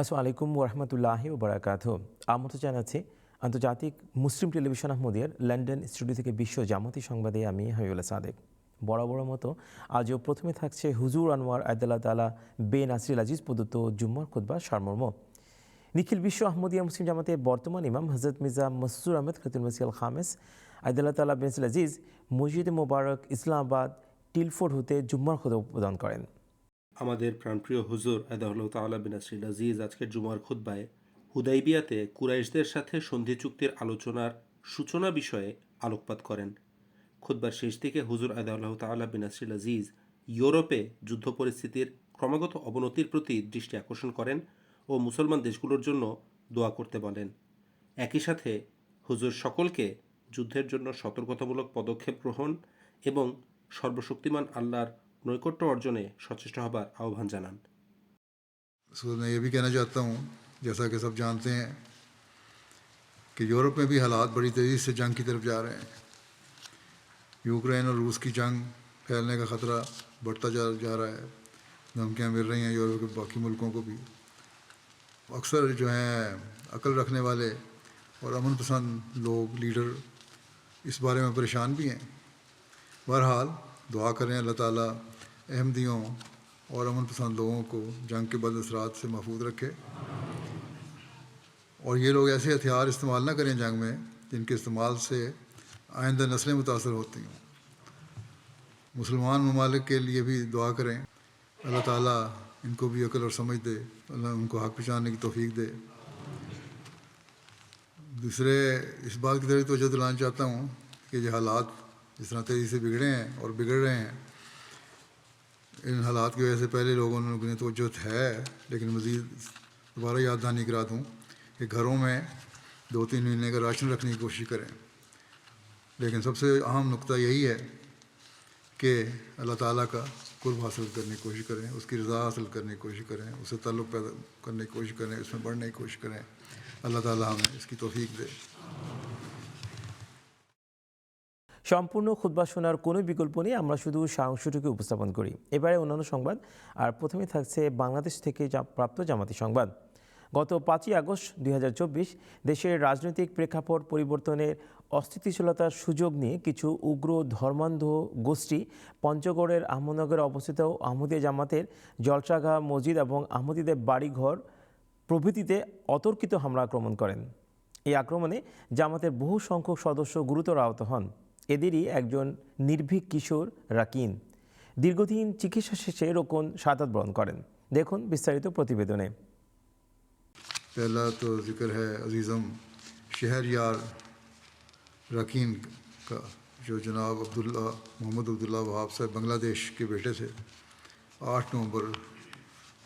আসসালামু আলাইকুম ওরহমতুল্লাহি ওবরাকাত আমন্ত্রণ জানাচ্ছি আন্তর্জাতিক মুসলিম টেলিভিশন আহমদিয়ার লন্ডন স্টুডিও থেকে বিশ্ব জামাতি সংবাদে আমি হাবিউল্লাহ সাদেক। বরাবর মতো আজও প্রথমে থাকছে হুজুর আনোয়ার আয়দাল্লাহ তালা বে নাসরিল আজিজ প্রদত্ত জুম্মার খুদ্া সারমর্ম। নিখিল বিশ্ব আহমদিয়া মুসলিম জামাতের বর্তমান ইমাম হজরত মির্জা মসরুর আহমেদ খতুল মসিয়াল খামেস, আয়দাল্লাহ তালা বেন নাসরিল আজিজ মসজিদ মোবারক ইসলামাবাদ টিলফোর্ড হতে জুম্মার খুদ্া প্রদান করেন। আমাদের প্রাণপ্রিয় হুজুর আদাহুল্লাহ তাআলা বিন আসরিল আজিজ আজকের জুমার খুদ্বায় হুদাইবিয়াতে কুরাইশদের সাথে সন্ধি চুক্তির আলোচনার সূচনা বিষয়ে আলোকপাত করেন। খুদ্বার শেষ দিকে হুজুর আদাহুল্লাহ তাআলা বিন আসরিল আজিজ ইউরোপে যুদ্ধ পরিস্থিতির ক্রমাগত অবনতির প্রতি দৃষ্টি আকর্ষণ করেন ও মুসলমান দেশগুলোর জন্য দোয়া করতে বলেন। একই সাথে হুজুর সকলকে যুদ্ধের জন্য সতর্কতামূলক পদক্ষেপ গ্রহণ এবং সর্বশক্তিমান আল্লাহর নৈকট্য অর্জনে সচেষ্ট হবার আহ্বান জানান। میں یہ بھی کہنا چاہتا ہوں جیسا کہ سب جانتے ہیں کہ یورپ میں بھی حالات بڑی تیزی سے جنگ کی طرف جا رہے ہیں یوکرین اور روس کی جنگ پھیلنے کا خطرہ بڑھتا جا رہا ہے دھمکیاں مل رہی ہیں یورپ کے باقی ملکوں کو بھی اکثر جو ہیں عقل رکھنے والے اور امن پسند لوگ لیڈر اس بارے میں پریشان بھی ہیں بہرحال دعا کریں اللہ تعالیٰ احمدیوں اور امن پسند لوگوں کو جنگ کے بد اثرات سے محفوظ رکھے۔ اور یہ لوگ ایسے ہتھیار استعمال نہ کریں جنگ میں جن کے استعمال سے آئندہ نسلیں متاثر ہوتی ہوں۔ مسلمان ممالک کے لیے بھی دعا کریں۔ اللہ تعالیٰ ان کو بھی عقل اور سمجھ دے۔ اللہ ان کو حق پہچاننے کی توفیق دے۔ دوسرے، اس بات کی طرف توجہ دلانا چاہتا ہوں کہ یہ حالات جس طرح تیزی سے بگڑے ہیں اور بگڑ رہے ہیں ان حالات کی وجہ سے پہلے لوگوں نے توجہ ہے، لیکن مزید دوبارہ یاد دہانی کرا دوں کہ گھروں میں دو تین مہینے کا راشن رکھنے کی کوشش کریں۔ لیکن سب سے اہم نقطہ یہی ہے کہ اللہ تعالیٰ کا قرب حاصل کرنے کی کوشش کریں، اس کی رضا حاصل کرنے کی کوشش کریں، اس سے تعلق پیدا کرنے کی کوشش کریں، اس میں بڑھنے کی کوشش کریں۔ اللہ تعالیٰ ہمیں اس کی توفیق دے۔ সম্পূর্ণ খুদ্া শোনার কোনো বিকল্প নেই, আমরা শুধু সাংশটুকু উপস্থাপন করি। এবারে অন্যান্য সংবাদ, আর প্রথমে থাকছে বাংলাদেশ থেকে প্রাপ্ত জামাতি সংবাদ। গত পাঁচই আগস্ট দুই হাজার চব্বিশ দেশের রাজনৈতিক প্রেক্ষাপট পরিবর্তনের অস্থিতিশীলতার সুযোগ নিয়ে কিছু উগ্র ধর্মান্ধ গোষ্ঠী পঞ্চগড়ের আহমদনগরে অবস্থিত আহমদিয়া জামাতের জলসাঘা মসজিদ এবং আহমদীদের বাড়িঘর প্রভৃতিতে অতর্কিত হামলা আক্রমণ করেন। এই আক্রমণে জামাতের বহু সংখ্যক সদস্য গুরুতর আহত হন। এদেরই একজন নির্ভীক কিশোর রাকিন। দীর্ঘদিন চিকিৎসা শেষে রোকন সাতাত বরণ করেন। দেখুন বিস্তারিত প্রতিবেদনে। پہلا تو ذکر ہے عزیزم شہر یار کا جو جناب عبداللہ محمد عبداللہ وہاب صاحب بنگلہ دیش کے بیٹے تھے آٹھ نومبر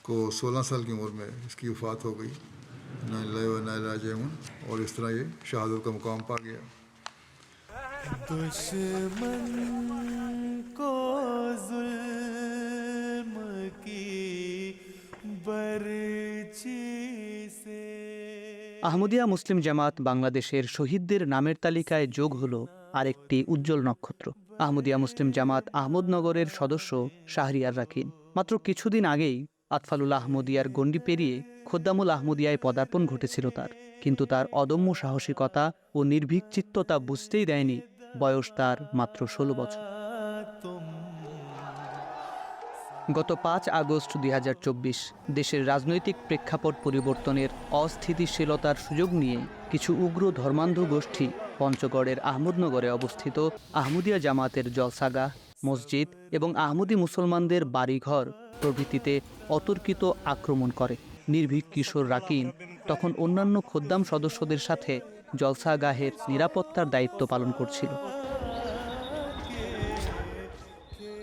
کو سولہ سال کی عمر میں اس کی وفات ہو گئی۔ اللہ و اور اس طرح یہ شہادت کا مقام پا گیا۔ दुश्मन को जुल्म की बर्ची से আহমদিয়া মুসলিম জামাত বাংলাদেশের শহীদদের নামের তালিকায় যোগ হল আরেকটি উজ্জ্বল নক্ষত্র আহমদিয়া মুসলিম জামাত আহমদনগরের সদস্য শাহরিয়ার রাকিন মাত্র কিছুদিন আগেই আতফালুল আহমদিয়ার গণ্ডি পেরিয়ে খোদ্দামুল আহমদিয়ায় পদার্পণ ঘটেছিল তার কিন্তু তার অদম্য সাহসিকতা ও নির্ভীক চিত্ততা বুঝতেই দেয়নি বয়স তার মাত্র ষোলো বছর। গত পাঁচ আগস্ট দু হাজার চব্বিশ দেশের রাজনৈতিক প্রেক্ষাপট পরিবর্তনের অস্থিতিশীলতার সুযোগ নিয়ে কিছু উগ্র ধর্মান্ধ গোষ্ঠী পঞ্চগড়ের আহমদনগরে অবস্থিত আহমদিয়া জামাতের জলসাগা, মসজিদ এবং আহমদি মুসলমানদের বাড়িঘর প্রভৃতিতে অতর্কিত আক্রমণ করে। নির্ভীক কিশোর রাকিন তখন অন্যান্য খোদ্দাম সদস্যদের সাথে জলসাগাহের নিরাপত্তার দায়িত্ব পালন করছিল।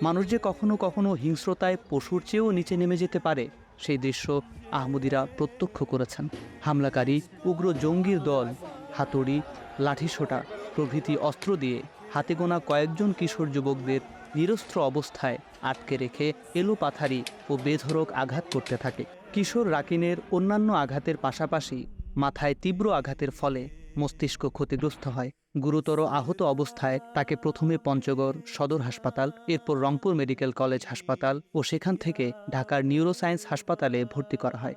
মানুষ যে কখনো কখনো হিংস্রতায় পশুর চেয়েও নিচে নেমে যেতে পারে, সেই দৃশ্য আহমদিরা প্রত্যক্ষ করেছেন। হামলাকারী উগ্র জঙ্গির দল হাতুড়ি, লাঠিসোঁটা প্রভৃতি অস্ত্র দিয়ে হাতে গোনা কয়েকজন কিশোর যুবকদের নিরস্ত্র অবস্থায় আটকে রেখে এলোপাথারি ও বেধরক আঘাত করতে থাকে। কিশোর রাকিনের অন্যান্য আঘাতের পাশাপাশি মাথায় তীব্র আঘাতের ফলে মস্তিষ্ক ক্ষতিগ্রস্ত হয়। গুরুতর আহত অবস্থায় তাকে প্রথমে পঞ্চগড় সদর হাসপাতাল, এরপর রংপুর মেডিকেল কলেজ হাসপাতাল ও সেখান থেকে ঢাকার নিউরোসায়েন্স হাসপাতালে ভর্তি করা হয়।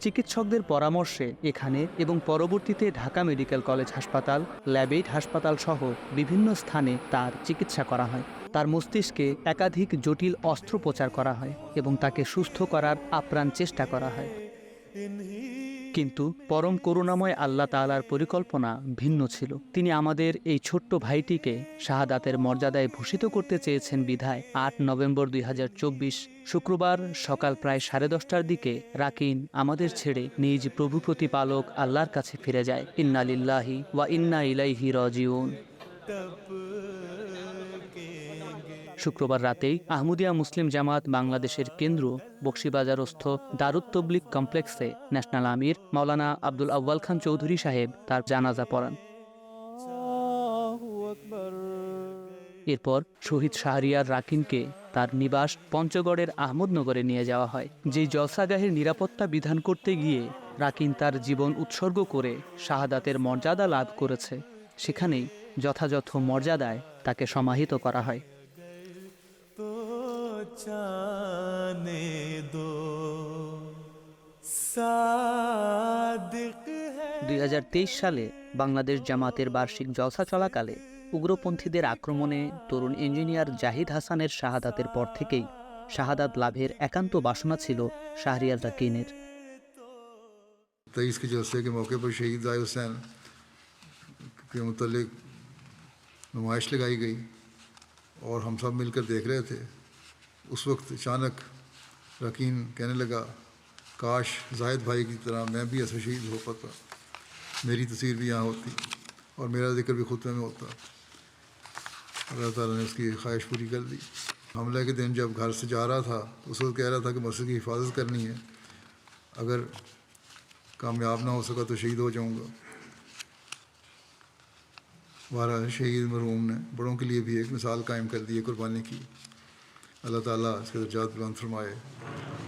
চিকিৎসকদের পরামর্শে এখানে এবং পরবর্তীতে ঢাকা মেডিকেল কলেজ হাসপাতাল ল্যাবেট হাসপাতাল সহ বিভিন্ন স্থানে তার চিকিৎসা করা হয়। তার মস্তিষ্কে একাধিক জটিল অস্ত্রোপচার করা হয় এবং তাকে সুস্থ করার আপ্রাণ চেষ্টা করা হয়। কিন্তু পরম করুণাময় আল্লাহ তাআলার পরিকল্পনা ভিন্ন ছিল। তিনি আমাদের এই ছোট্ট ভাইটিকে শাহাদাতের মর্যাদায় ভূষিত করতে চেয়েছেন বিধায় আট নভেম্বর দুই হাজার চব্বিশ, শুক্রবার সকাল প্রায় সাড়ে দশটার দিকে রাকিন আমাদের ছেড়ে নিজ প্রভু প্রতিপালক আল্লাহর কাছে ফিরে যায়। ইন্না লিল্লাহি ওয়া ইন্না ইলাইহি রাজিউন। শুক্রবার রাতেই আহমদিয়া মুসলিম জামাত বাংলাদেশের কেন্দ্র বক্সিবাজারস্থ দারুত তবলিক কমপ্লেক্সে ন্যাশনাল আমির মাওলানা আব্দুল আউ্বাল খান চৌধুরী সাহেব তার জানাজা পড়ান। এরপর শহীদ শাহরিয়ার রাকিনকে তার নিবাস পঞ্চগড়ের আহমদনগরে নিয়ে যাওয়া হয় যেই জলসাগাহের নিরাপত্তা বিধান করতে গিয়ে রাকিন তার জীবন উৎসর্গ করে শাহাদাতের মর্যাদা লাভ করেছে। সেখানেই যথাযথ মর্যাদায় তাকে সমাহিত করা হয়। जाने दो सादिक है দুই সালে বাংলাদেশ জামাতের বার্ষিক জলসা চলাকালে উগ্রপন্থীদের আক্রমণে তরুণ ইঞ্জিনিয়ার জাহিদ হাসানের শাহাদাতের পর থেকেই শাহাদাত লাভের একান্ত বাসনা ছিল শাহরিয়ার রাকিনের तेईस के जलसे के मौके पर शहीद आय हुसैन के मतलब नुमाइश लगाई गई और हम सब मिलकर देख रहे थे اس وقت اچانک رکین کہنے لگا، کاش زاہد بھائی کی طرح میں بھی ایسا شہید ہو پاتا، میری تصویر بھی یہاں ہوتی اور میرا ذکر بھی خطبے میں ہوتا۔ اللہ تعالیٰ نے اس کی خواہش پوری کر دی۔ حملہ کے دن جب گھر سے جا رہا تھا، اس وقت کہہ رہا تھا کہ مسجد کی حفاظت کرنی ہے۔ اگر کامیاب نہ ہو سکا تو شہید ہو جاؤں گا۔ بارہ شہید مرحوم نے بڑوں کے لیے بھی ایک مثال قائم کر دی ہے قربانی کی۔ اللہ تعالیٰ اس کے درجات بلند فرمائے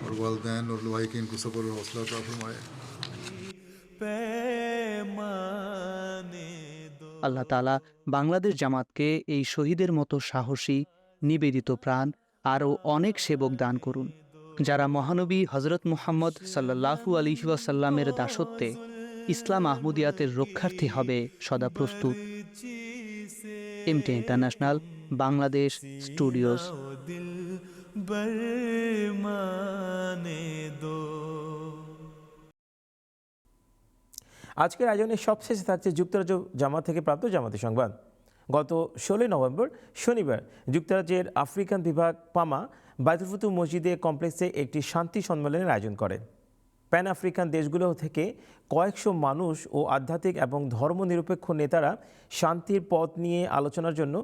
اور والدین اور لواحقین کو صبر اور حوصلہ عطا فرمائے আল্লাহ তালা বাংলাদেশ জামাতকে এই শহীদের মতো সাহসী, নিবেদিত প্রাণ, আরও অনেক সেবক দান করুন, যারা মহানবী হজরত মুহাম্মদ সাল্লাহু আলিহাসাল্লামের দাসত্বে ইসলাম আহমদিয়াতের রক্ষার্থী হবে সদা প্রস্তুত। এমটি ইন্টারন্যাশনাল বাংলাদেশ স্টুডিওস আজকের আয়োজনে সবশেষে থাকছে যুক্তরাজ্য জামাত থেকে প্রাপ্ত জামাতি সংবাদ। গত ষোলোই নভেম্বর শনিবার যুক্তরাজ্যের আফ্রিকান বিভাগ পামা বাইতুলফুতু মসজিদে কমপ্লেক্সে একটি শান্তি সম্মেলনের আয়োজন করে। প্যান আফ্রিকান দেশগুলো থেকে কয়েকশো মানুষ ও আধ্যাত্মিক এবং ধর্মনিরপেক্ষ নেতারা শান্তির পথ নিয়ে আলোচনার জন্য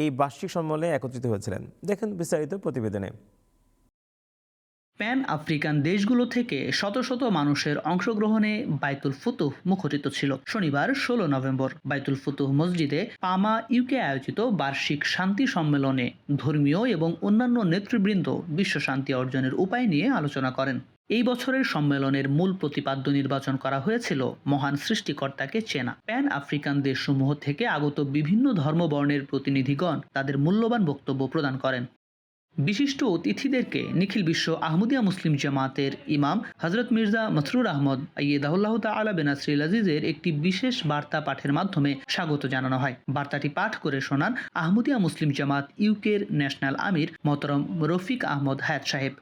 এই বার্ষিক সম্মেলনে একত্রিত হয়েছিলেন। দেখেন বিস্তারিত প্রতিবেদনে। প্যান আফ্রিকান দেশগুলো থেকে শত শত মানুষের অংশগ্রহণে বাইতুল ফুতুহ মুখরিত ছিল। শনিবার ষোলো নভেম্বর বাইতুল ফুতুহ মসজিদে পামা ইউকে আয়োজিত বার্ষিক শান্তি সম্মেলনে ধর্মীয় এবং অন্যান্য নেতৃবৃন্দ বিশ্ব শান্তি অর্জনের উপায় নিয়ে আলোচনা করেন। এই বছরের সম্মেলনের মূল প্রতিপাদ্য নির্বাচন করা হয়েছিল মহান সৃষ্টিকর্তাকে চেনা। প্যান আফ্রিকান দেশসমূহ থেকে আগত বিভিন্ন ধর্মবর্ণের প্রতিনিধিগণ তাদের মূল্যবান বক্তব্য প্রদান করেন। বিশিষ্ট অতিথিদেরকে নিখিল বিশ্ব আহমদিয়া মুসলিম জামাতের ইমাম হজরত মির্জা মসরুর আহমদ আইয়েদাহুল্লাহ তালা বেনাসরিল আজিজের একটি বিশেষ বার্তা পাঠের মাধ্যমে স্বাগত জানানো হয়। বার্তাটি পাঠ করে শোনান আহমদিয়া মুসলিম জামাত ইউকের ন্যাশনাল আমির মতরম রফিক আহমদ হায়াত সাহেব।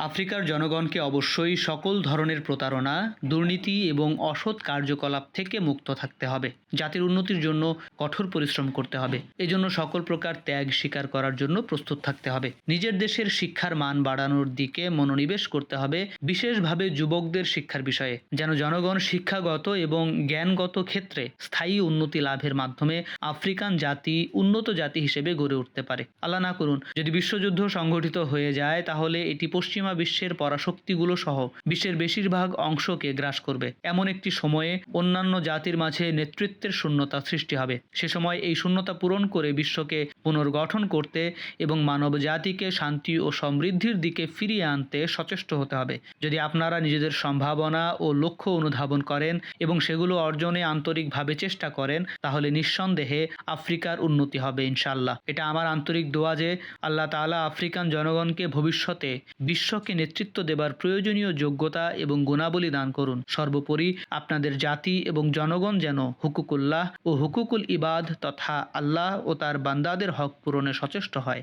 আফ্রিকার জনগণকে অবশ্যই সকল ধরনের প্রতারণা, দুর্নীতি এবং অসৎ কার্যকলাপ থেকে মুক্ত থাকতে হবে। জাতির উন্নতির জন্য কঠোর পরিশ্রম করতে হবে। এজন্য সকল প্রকার ত্যাগ স্বীকার করার জন্য প্রস্তুত থাকতে হবে। নিজের দেশের শিক্ষার মান বাড়ানোর দিকে মনোনিবেশ করতে হবে, বিশেষভাবে যুবকদের শিক্ষার বিষয়ে। যেন জনগণ শিক্ষাগত এবং জ্ঞানগত ক্ষেত্রে স্থায়ী উন্নতি লাভের মাধ্যমে আফ্রিকান জাতি উন্নত জাতি হিসেবে গড়ে উঠতে পারে। আল্লাহ না করুন, যদি বিশ্বযুদ্ধ সংঘটিত হয়ে যায়, তাহলে এটি পশ্চিমা বিশ্বের পরাশক্তিগুলো সহ বিশ্বের বেশিরভাগ অংশকে গ্রাস করবে। এমন একটি সময়ে অন্যান্য জাতির মাঝে নেতৃত্বের শূন্যতা সৃষ্টি হবে। সে সময় এই শূন্যতা পূরণ করে বিশ্বকে পুনর্গঠন করতে এবং মানব জাতিকে শান্তি ও সমৃদ্ধির দিকে ফিরিয়ে আনতে সচেষ্ট হতে হবে। যদি আপনারা নিজেদের সম্ভাবনা ও লক্ষ্য অনুধাবন করেন এবং সেগুলো অর্জনে আন্তরিকভাবে চেষ্টা করেন, তাহলে নিঃসন্দেহে আফ্রিকার উন্নতি হবে ইনশাল্লাহ এটা আমার আন্তরিক দোয়া যে আল্লাহ তাআলা আফ্রিকান জনগণকে ভবিষ্যতে বিশ্ব রাষ্ট্রকে নেতৃত্ব দেবার প্রয়োজনীয় যোগ্যতা এবং গুণাবলী দান করুন। সর্বোপরি আপনাদের জাতি এবং জনগণ যেন হুকুকুল্লাহ ও হুকুকুল ইবাদ তথা আল্লাহ ও তার বান্দাদের হক পূরণে সচেষ্ট হয়।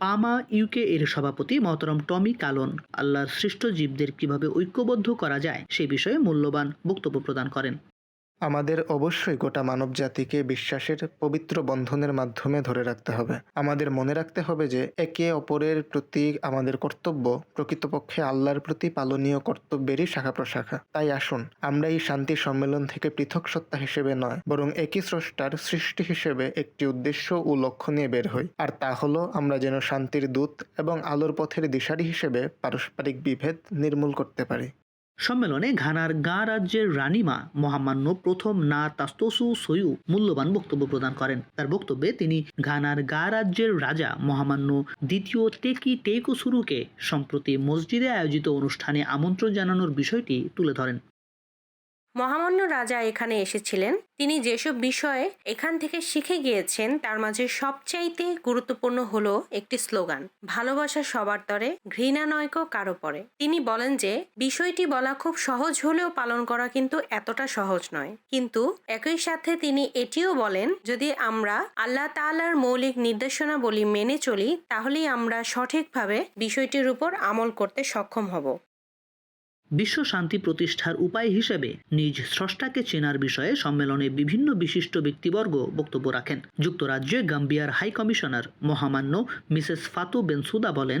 পামা, ইউকে এর সভাপতি মহতরম টমি কালন আল্লাহর সৃষ্ট জীবদের কীভাবে ঐক্যবদ্ধ করা যায় সে বিষয়ে মূল্যবান বক্তব্য প্রদান করেন। আমাদের অবশ্যই গোটা মানব জাতিকে বিশ্বাসের পবিত্র বন্ধনের মাধ্যমে ধরে রাখতে হবে। আমাদের মনে রাখতে হবে যে, একে অপরের প্রতি আমাদের কর্তব্য, প্রকৃতপক্ষে আল্লাহর প্রতি পালনীয় কর্তব্যেরই শাখা প্রশাখা তাই আসুন, আমরা এই শান্তি সম্মেলন থেকে পৃথক সত্তা হিসেবে নয়, বরং একই স্রষ্টার সৃষ্টি হিসেবে একটি উদ্দেশ্য ও লক্ষ্য নিয়ে বের হই। আর তা হলো, আমরা যেন শান্তির দূত এবং আলোর পথের দিশারি হিসেবে পারস্পরিক বিভেদ নির্মূল করতে পারি। সম্মেলনে ঘানার গা রাজ্যের রানিমা মহামান্য প্রথম না তাস্তসু সয়ু মূল্যবান বক্তব্য প্রদান করেন। তার বক্তব্যে তিনি ঘানার গা রাজ্যের রাজা মহামান্য দ্বিতীয় টেকি টেকুসুরুকে সম্প্রতি মসজিদে আয়োজিত অনুষ্ঠানে আমন্ত্রণ জানানোর বিষয়টি তুলে ধরেন। মহামান্য রাজা এখানে এসেছিলেন। তিনি যেসব বিষয়ে এখান থেকে শিখে গিয়েছেন, তার মাঝে সবচাইতে গুরুত্বপূর্ণ হল একটি স্লোগান, ভালোবাসা সবার তরে, ঘৃণা নয়ক কারও পরে। তিনি বলেন যে, বিষয়টি বলা খুব সহজ হলেও পালন করা কিন্তু এতটা সহজ নয়। কিন্তু একই সাথে তিনি এটিও বলেন, যদি আমরা আল্লাহ তাআলার মৌলিক নির্দেশনাবলী মেনে চলি, তাহলেই আমরা সঠিকভাবে বিষয়টির উপর আমল করতে সক্ষম হব। বিশ্ব শান্তি প্রতিষ্ঠার উপায় হিসেবে নিজ স্রষ্টাকে চেনার বিষয়ে সম্মেলনে বিভিন্ন বিশিষ্ট ব্যক্তিবর্গ বক্তব্য রাখেন। যুক্তরাজ্যে গাম্বিয়ার হাই কমিশনার মহামান্য মিসেস ফাতু বেনসুদা বলেন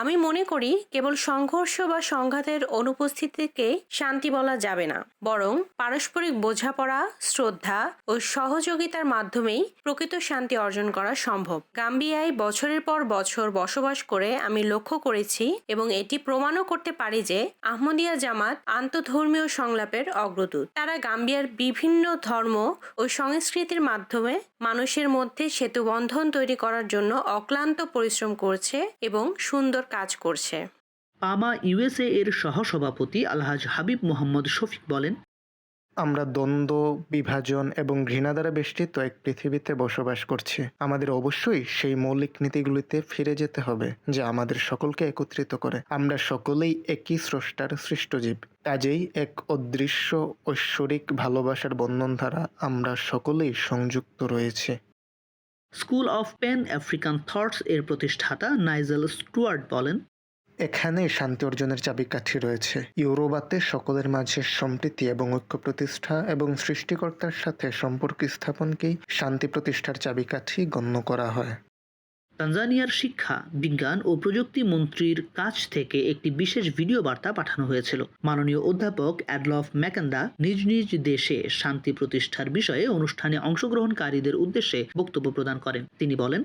আমি মনে করি কেবল সংঘর্ষ বা সংঘাতের অনুপস্থিতিকে শান্তি বলা যাবে না, বরং পারস্পরিক বোঝাপড়া, শ্রদ্ধা ও সহযোগিতার মাধ্যমেই প্রকৃত শান্তি অর্জন করা সম্ভব। গাম্বিয়ায় বছরের পর বছর বসবাস করে আমি লক্ষ্য করেছি এবং এটি প্রমাণও করতে পারি যে আহমদিয়া জামাত আন্তধর্মীয় সংলাপের অগ্রদূত। তারা গাম্বিয়ার বিভিন্ন ধর্ম ও সংস্কৃতির মাধ্যমে মানুষের মধ্যে সেতুবন্ধন তৈরি করার জন্য অক্লান্ত পরিশ্রম করছে এবং সুন্দর কাজ করছে। পামা ইউএসএ এর সহসভাপতি আলহাজ হাবিব মোহাম্মদ শফিক বলেন আমরা দ্বন্দ্ব বিভাজন এবং ঘৃণা দ্বারা বেষ্টিত এক পৃথিবীতে বসবাস করছি। আমাদের অবশ্যই সেই মৌলিক নীতিগুলিতে ফিরে যেতে হবে যা আমাদের সকলকে একত্রিত করে। আমরা সকলেই একই স্রষ্টার সৃষ্ট জীব। কাজেই এক অদৃশ্য ঐশ্বরিক ভালোবাসার বন্ধন দ্বারা আমরা সকলেই সংযুক্ত রয়েছে। School of Pan African thoughts এর প্রতিষ্ঠাতা নাইজেল স্টুয়ার্ট বলেন, এখানে শান্তি অর্জনের চাবিকাঠি রয়েছে। ইউরোবাতে সকলের মাঝে সম্প্রীতি এবং ঐক্য প্রতিষ্ঠা এবং সৃষ্টিকর্তার সাথে সম্পর্ক স্থাপনকেই শান্তি প্রতিষ্ঠার চাবিকাঠি গণ্য করা হয়। তানজানিয়ার শিক্ষা, বিজ্ঞান ও প্রযুক্তি মন্ত্রীর কাছ থেকে একটি বিশেষ ভিডিও বার্তা পাঠানো হয়েছিল। মাননীয় অধ্যাপক অ্যাডলফ ম্যাকেন্দা নিজ নিজ দেশে শান্তি প্রতিষ্ঠার বিষয়ে অনুষ্ঠানে অংশগ্রহণকারীদের উদ্দেশ্যে বক্তব্য প্রদান করেন। তিনি বলেন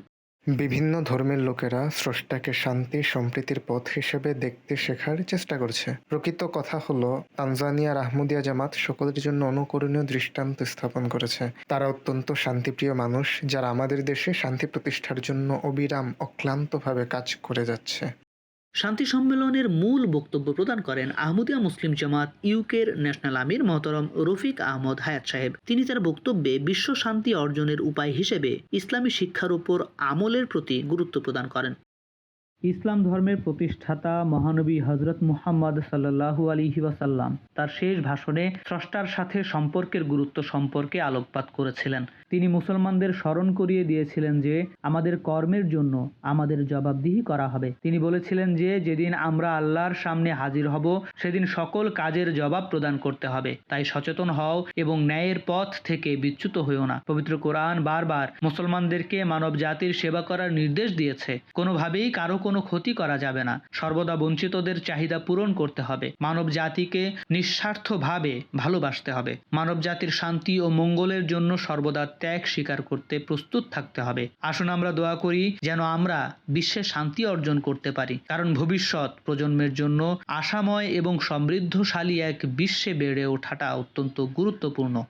বিভিন্ন ধর্মের লোকেরা স্রষ্টাকে শান্তি, সম্প্রীতির পথ হিসেবে দেখতে শেখার চেষ্টা করছে। প্রকৃত কথা হলো, তানজানিয়া রাহমুদিয়া জামাত সকলের জন্য অনুকরণীয় দৃষ্টান্ত স্থাপন করেছে। তারা অত্যন্ত শান্তিপ্রিয় মানুষ, যারা আমাদের দেশে শান্তি প্রতিষ্ঠার জন্য অবিরাম অক্লান্তভাবে কাজ করে যাচ্ছে। শান্তি সম্মেলনের মূল বক্তব্য প্রদান করেন আহমদিয়া মুসলিম জামাত ইউকের ন্যাশনাল আমির মহতরম রফিক আহমদ হায়াত সাহেব। তিনি তার বক্তব্যে বিশ্ব শান্তি অর্জনের উপায় হিসেবে ইসলামী শিক্ষার উপর আমলের প্রতি গুরুত্ব প্রদান করেন। ইসলাম ধর্মের প্রতিষ্ঠাতা মহানবী হজরত মুহাম্মদ সাল্লাহু আলিহি ওয়াসাল্লাম তার শেষ ভাষণে স্রষ্টার সাথে সম্পর্কের গুরুত্ব সম্পর্কে আলোকপাত করেছিলেন। তিনি মুসলমানদের স্মরণ করিয়ে দিয়েছিলেন যে, আমাদের কর্মের জন্য আমাদের জবাবদিহি করা হবে। তিনি বলেছিলেন যে, যেদিন আমরা আল্লাহর সামনে হাজির হব, সেদিন সকল কাজের জবাব প্রদান করতে হবে। তাই সচেতন হও এবং ন্যায়ের পথ থেকে বিচ্যুত হইও না। পবিত্র কোরআন বারবার মুসলমানদেরকে মানব জাতির সেবা করার নির্দেশ দিয়েছে। কোনোভাবেই কারও কোনো ক্ষতি করা যাবে না। সর্বদা বঞ্চিতদের চাহিদা পূরণ করতে হবে। মানব জাতিকে নিঃস্বার্থভাবে ভালোবাসতে হবে। মানব জাতির শান্তি ও মঙ্গলের জন্য সর্বদা ত্যাগ স্বীকার করতে প্রস্তুত থাকতে হবে। আসুন আমরা দোয়া করি যেন আমরা বিশ্বে শান্তি অর্জন করতে পারি। কারণ ভবিষ্যৎ প্রজন্মের জন্য আশাময় এবং সমৃদ্ধশালী এক বিশ্বে বেড়ে ওঠাটা অত্যন্ত গুরুত্বপূর্ণ।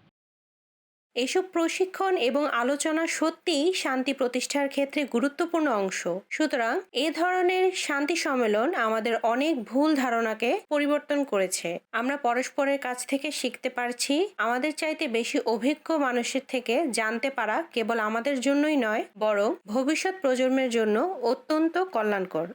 এসব প্রশিক্ষণ এবং আলোচনা সত্যিই শান্তি প্রতিষ্ঠার ক্ষেত্রে গুরুত্বপূর্ণ অংশ। সুতরাং এ ধরনের শান্তি সম্মেলন আমাদের অনেক ভুল ধারণাকে পরিবর্তন করেছে। আমরা পরস্পরের কাছ থেকে শিখতে পারছি, আমাদের চাইতে বেশি অভিজ্ঞ মানুষের থেকে জানতে পারা কেবল আমাদের জন্যই নয়, বরং ভবিষ্যৎ প্রজন্মের জন্য অত্যন্ত কল্যাণকর।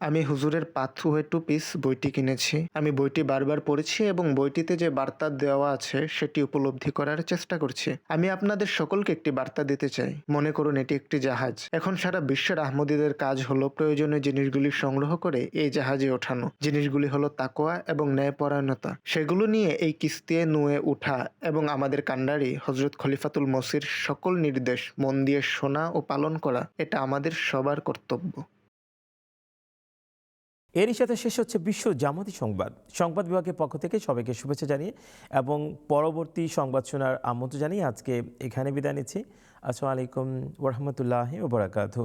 আমি হুজুরের পাথুয়ে টু পিস বইটি কিনেছি। আমি বইটি বারবার পড়েছি এবং বইটিতে যে বার্তা দেওয়া আছে, সেটি উপলব্ধি করার চেষ্টা করছি। আমি আপনাদের সকলকে একটি বার্তা দিতে চাই। মনে করুন, এটি একটি জাহাজ। এখন সারা বিশ্বের আহমদীদের কাজ হলো প্রয়োজনীয় জিনিসগুলি সংগ্রহ করে এই জাহাজে ওঠানো। জিনিসগুলি হলো তাকোয়া এবং ন্যায়পরায়ণতা। সেগুলো নিয়ে এই কিস্তিয়ে নুয়ে উঠা এবং আমাদের কান্ডারি হজরত খলিফাতুল মসির সকল নির্দেশ মন দিয়ে শোনা ও পালন করা, এটা আমাদের সবার কর্তব্য। এরই সাথে শেষ হচ্ছে বিশ্ব জামাতি সংবাদ। সংবাদ বিভাগের পক্ষ থেকে সবাইকে শুভেচ্ছা জানিয়ে এবং পরবর্তী সংবাদ শোনার আমন্ত্রণ জানিয়ে আজকে এখানে বিদায় নিচ্ছি। আসসালামু আলাইকুম ওরহামতুল্লাহ ওবরাকাতু